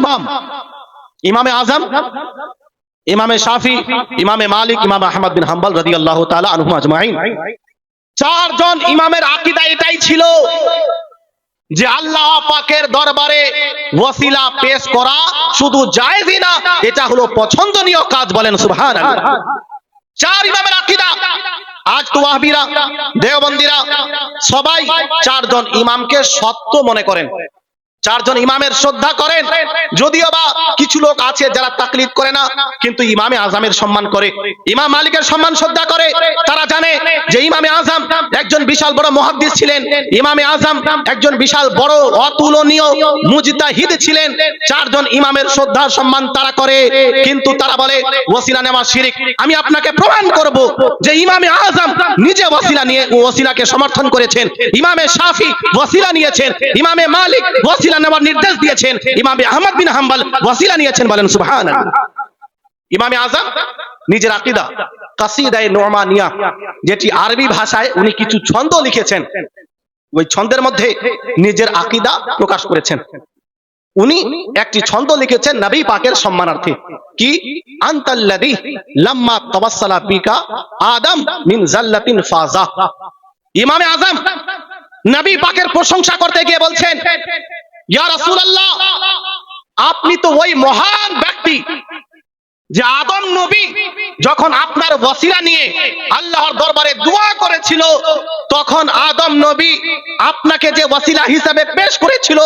ইমাম। ইমামে আজম, ইমামে শাফি, ইমামে মালিক, ইমাম আহমদ বিন হাম্বল রাদিয়াল্লাহু তাআলা আনহুম আজমাইন। চারজন ইমামের আকীদা এটাই ছিল যে আল্লাহ পাকের দরবারে ওয়াসিলা পেশ করা শুধু জায়েজই না, এটা হলো পছন্দনীয় কাজ বলেন সুবহানাল্লাহ। চার ইমামের আকীদা আজ তো ওয়াহাবিরা দেওবন্দিরা, সবাই চারজন ইমামকে সত্য মনে করেন। চারজন ইমামের শ্রদ্ধা করেন। যদিও বা কিছু লোক আছে যারা তাকলিদ করে না, কিন্তু ইমামে আজমের সম্মান করে। ইমাম মালিকের সম্মান শ্রদ্ধা করে। তারা জানে যে ইমামে আজম একজন বিশাল বড় মুহাদ্দিস ছিলেন। ইমামে আজম একজন বিশাল বড় অতুলনীয় মুজতাহিদ ছিলেন। চারজন ইমামের শ্রদ্ধা সম্মান তারা করে। কিন্তু তারা বলে ওসিলা নেওয়া শিরিক। আমি আপনাকে প্রমাণ করব যে ইমামে আজম নিজে ওসিলা নিয়ে ওসিলাকে সমর্থন করেছেন। ইমামে শাফি ওসিলা নিয়েছেন। ইমামে মালিক ওসিলা নেওয়ার নির্দেশ দিয়েছেন। ইমামে আহমদ বিন হাম্বল ওসিলা নিয়েছেন বলেন, সুবহানাল্লাহ। ইমামে আজম নিজের আকীদা, কাসিদায়ে নোমানিয়া, যেটি আরবি ভাষায় উনি কিছু ছন্দ লিখেছেন, ওই ছন্দের মধ্যে নিজের আকীদা প্রকাশ করেছেন। উনি একটি ছন্দ লিখেছেন নবী পাকের সম্মানার্থে। কি? আনতাল্লাযী লাম্মা তাওয়াসসালা বিকা আদম মিন জাল্লাতিন ফাজা ইমামে আজম নবী পাকের প্রশংসা করতে গিয়ে বলছেন আপনি তো ওই মহান ব্যক্তি যে আদম নবী যখন আপনার ওসিলা নিয়ে আল্লাহর দরবারে দোয়া করেছিল, তখন আদম নবী আপনাকে যে ওসিলা হিসাবে পেশ করেছিল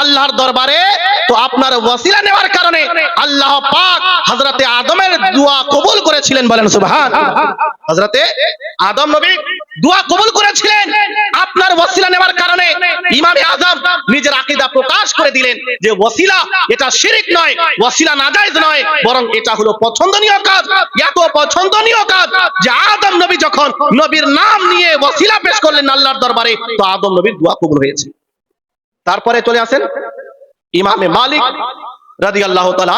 আল্লাহর দরবারে, তো আপনার ওসিলা নেওয়ার কারণে আল্লাহ পাক হযরতে আদমের দোয়া কবুল করেছিলেন বলেন সুবহান হযরতে আদম নবী দোয়া কবুল করেছিলেন। আপনার ওসিলা নেওয়ার কারণে ইমামে আজম নিজের আকীদা প্রকাশ করে দিলেন যে ওসিলা এটা শিরিক নয় ওসিলা নাজায়েজ নয়, বরং এটা হলো পছন্দনীয় কাজ, এত পছন্দনীয় কাজ যে আদম নবী যখন নবীর নাম নিয়ে ওসিলা পেশ করলেন আল্লাহর দরবারে, তো আদম নবীর দোয়া কবুল হয়েছে। তারপরে চলে আসেন ইমামে মালিক রাদিয়াল্লাহু তাআলা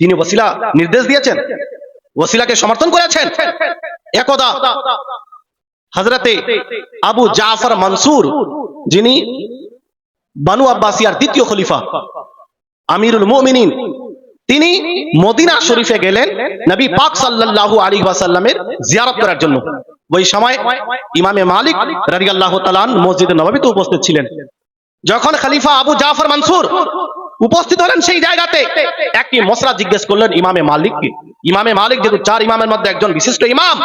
তিনি ওসিলা নির্দেশ দিয়েছেন ওসিলাকে সমর্থন করেছেন। একদা হজরতে আবু জাফর মনসুর যিনি বানু আব্বাসিয়ার দ্বিতীয় খলিফা। আমিরুল মুমিনিন। তিনি মদিনা শরীফে গেলেন নবী পাক সাল্লাল্লাহু আলাইহি ওয়াসাল্লামের জিয়ারত করার জন্য। ওই সময় ইমামে মালিক রাদিয়াল্লাহু তাআলা মসজিদে নববীতে উপস্থিত ছিলেন। যখন খলিফা আবু জাফর মনসুর উপস্থিত হলেন সেই জায়গাতে। একটি মশলা জিজ্ঞেস করলেন ইমামে মালিককে। ইমামে মালিক যেহেতু চার ইমামের মধ্যে একজন বিশিষ্ট ইমাম,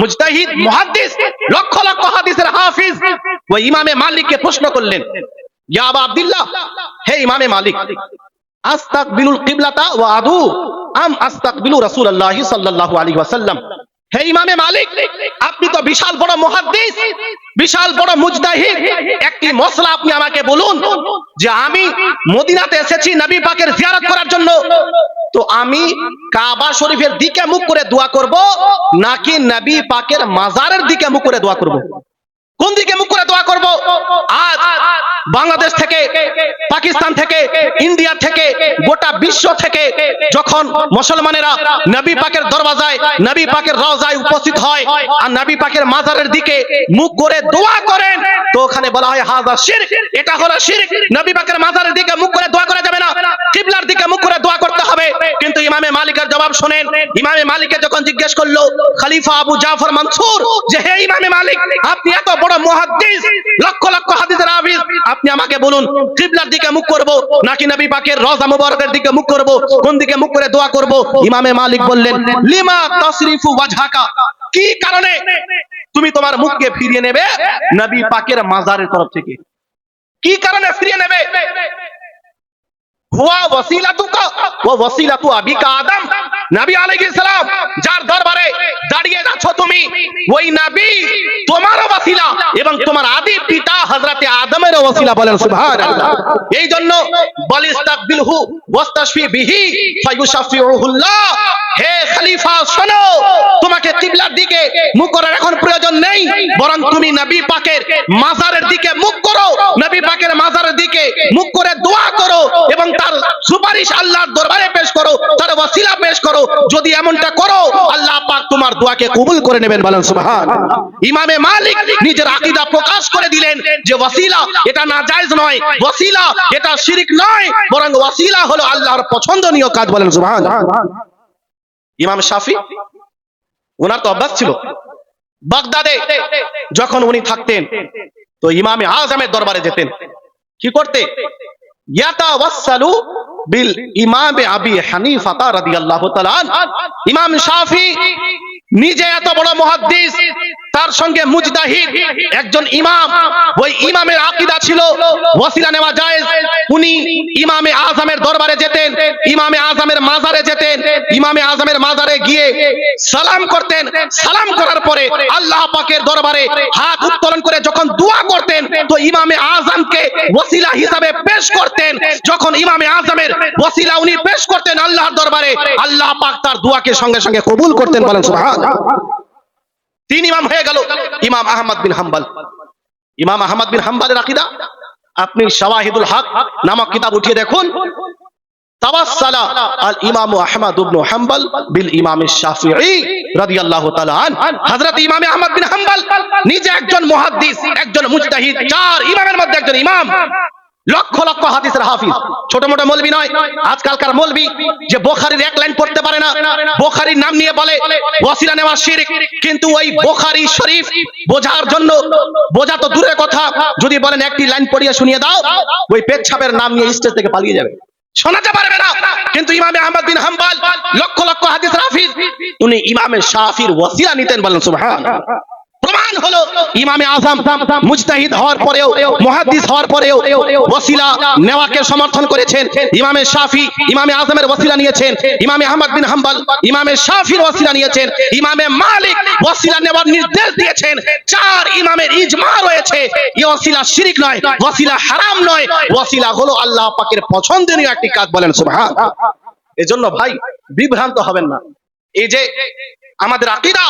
মুজতাহিদ, মুহাদ্দিস, লক্ষ লক্ষ হাদিসের হাফিজ, ওই ইমামে মালিককে প্রশ্ন করলেন, ইয়া আবা আব্দুল্লাহ, হে ইমামে মালিক, আস্তাকবিলুল কিবলাতা ওয়া আদু, আম আস্তাকবিলু রাসূলুল্লাহ সাল্লাল্লাহু আলাইহি ওয়াসাল্লাম? হে ইমামে মালিক, আপনি তো বিশাল বড় মুহাদ্দিস, বিশাল বড় মুজতাহিদ। একটি মশলা আপনি আমাকে বলুন যে আমি মদিনাতে এসেছি নবী পাকের জিয়ারত করার জন্য। তো আমি কাবা শরীফের দিকে মুখ করে দোয়া করব নাকি নবী পাকের মাজারের দিকে মুখ করে দোয়া করব? কোন দিকে মুখ করে দোয়া করব? আজ বাংলাদেশ থেকে, পাকিস্তান থেকে, ইন্ডিয়া থেকে, গোটা বিশ্ব থেকে যখন মুসলমানেরা নবী পাকের দরওয়াজায় নবী পাকের রওজায় উপস্থিত হয় আর নবী পাকের মাজারের দিকে মুখ করে দোয়া করেন, তো ওখানে বলা হয় হাজা শিরক। এটা হলো শিরক। নবী পাকের মাজারের দিকে মুখ করে দোয়া করা যাবে না, কিবলার দিকে মুখ করে দোয়া করতে হবে কিন্তু ইমামে মালিকের জবাব শুনেন। ইমামে মালিকে যখন জিজ্ঞেস করল, খলিফা আবু জাফর মনসুর? যে, হে ইমামে মালিক, আপনি এত বড় মুহাদ্দিস, লক্ষ লক্ষ হাদিসের হাফিজ, আপনি আমাকে বলুন, কিবলার দিকে মুখ করব নাকি নবী পাকের রওজা মুবারকের দিকে মুখ করব? কোন দিকে মুখ করে দোয়া করব? ইমামে মালিক বললেন, লিমা তাসরিফু ওয়াজহাকা? কি কারণে? তুমি তোমার মুখকে ফিরিয়ে নেবে নবী পাকের মাজারের তরফ থেকে। কি কারণে ফিরিয়ে নেবে? হুয়া ওয়াসিলাতুকা, ওয়া ওয়াসিলাতু আবিকা আদম। নবী আলাইহিস সালাম যার দরবারে দাঁড়িয়ে আছো তুমি, ওই নবী তোমারও ওয়াসিলা এবং তোমার আদি পিতা হযরতে আদমের ওয়াসিলা বলেন, সুবহানাল্লাহ। এই জন্য বলিস্তাকবিলহু ওয়াস্তাশফি বিহি ফায়ুশাফিউহুল্লাহ। হে খলিফা, শোনো, তোমাকে কিবলার দিকে মুখ করার এখন প্রয়োজন নেই, বরং তুমি নবী পাকের মাজারের দিকে মুখ করো, নবী পাকের মাজারের দিকে মুখ করে দোয়া করো এবং সুপারিশ আল্লাহর দরবারে পেশ করো, তার ওয়াসিলা পেশ করো। যদি এমনটা করো, আল্লাহ পাক তোমার দোয়াকে কবুল করে নেবেন বলেন সুবহান। ইমামে মালিক নিজের আকীদা প্রকাশ করে দিলেন যে ওয়াসিলা এটা না জায়েজ নয়, ওয়াসিলা এটা শিরিক নয়, বরং ওয়াসিলা হলো আল্লাহর পছন্দনীয় কাজ বলেন সুবহান। ইমাম শাফি ওনার তো অভ্যাস ছিল। বাগদাদে যখন উনি থাকতেন, তো ইমামে আজমের দরবারে যেতেন। কি করতে? ইয়াতাওয়াসসালু বিল ইমামে আবি হানিফা রাদিয়াল্লাহু তাআলা। ইমাম শাফি নিজে এত বড় মুহাদ্দিস তার সঙ্গে মুজতাহিদ, একজন ইমাম। ওই ইমামের আকীদা ছিল ওয়াসিলা নেওয়া জায়েজ। উনি ইমামে আজমের দরবারে যেতেন, ইমামে আজমের মাজারে যেতেন, ইমামে আজমের মাজারে গিয়ে সালাম করতেন। সালাম করার পরে আল্লাহ পাকের দরবারে হাত উত্তোলন করে যখন দোয়া করতেন, তো ইমামে আজমকে ওসিলা হিসাবে পেশ করতেন। যখন ইমামে আজমের ওসিলা উনি পেশ করতেন আল্লাহর দরবারে, আল্লাহ পাক তার দোয়াকে সঙ্গে সঙ্গে কবুল করতেন বলেন সুবহান তিন ইমাম হয়ে গেল। ইমাম আহমদ বিন হাম্বল। ইমাম আহমদ বিন হাম্বলের আকীদা? আপনি শাওয়াহিদুল হক নামক কিতাব উঠিয়ে দেখুন। নিজে একজন মুহাদ্দিস, একজন মুজতাহিদ, চার ইমামের মধ্যে একজন ইমাম। লক্ষ লক্ষ হাদিসের হাফিজ। ছোট মোটো মৌলবি নয়, আজকালকার মৌলবি যে বোখারির এক লাইন পড়তে পারে না, বোখারির নাম নিয়ে বলে, ওয়াসিলা নেওয়া শিরক। কিন্তু ওই বোখারি শরীফ বোঝার জন্য বোঝা তো দূরের কথা। যদি বলেন একটি লাইন পড়িয়ে শুনিয়ে দাও, ওই পেচ্ছাপের নাম নিয়ে স্টেজ থেকে পালিয়ে যাবে। শোনাতে পারবে না। কিন্তু ইমামে আহমদ বিন হাম্বল, লক্ষ লক্ষ হাদিস হাফিজ, উনি ইমামে শাফির ওয়াসিলা নিতেন বলেন সুবহান প্রমাণ হলো ইমামে আজম, মুজতাহিদ হওয়ার পরেও হওয়ার পরেও ওয়াসিলা নেওয়াকে সমর্থন করেছেন। ইমামে শাফি, ইমামে আজমের ওয়াসিলা নিয়েছেন। ইমামে আহমদ বিন ইমামে শাফির ওয়াসিলা নিয়েছেন। ইমামে মালিক ওয়াসিলা নেওয়ার নির্দেশ দিয়েছেন। চার ইমামের ইজমা রয়েছে। এই ওয়াসিলা শিরিক নয় ওয়াসিলা হারাম নয়। ওয়াসিলা হলো আল্লাহ পাকের পছন্দনীয় একটি কাজ বলেন সুবহান এজন্য ভাই, বিভ্রান্ত হবেন না। এই যে আমাদের আকীদা,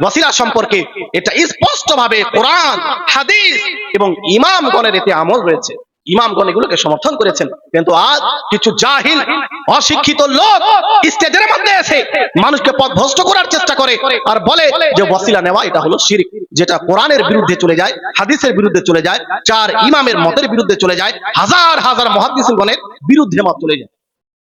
ওয়াসিলা সম্পর্কে এটা স্পষ্ট ভাবে কোরআন, হাদিস এবং ইমামগণের এতে আমল রয়েছে। ইমামগণ এগুলোকে সমর্থন করেছেন। কিন্তু আজ কিছু জাহিল, অশিক্ষিত লোক স্টেজের মধ্যে এসে মানুষকে পথভ্রষ্ট করার চেষ্টা করে আর বলে যে ওয়াসিলা নেওয়া এটা হলো শিরিক, যেটা কোরআনের বিরুদ্ধে চলে যায়, হাদিসের বিরুদ্ধে চলে যায় চার ইমামের মতের বিরুদ্ধে চলে যায়, হাজার হাজার মহাদিসগণের বিরুদ্ধে মত চলে যায়।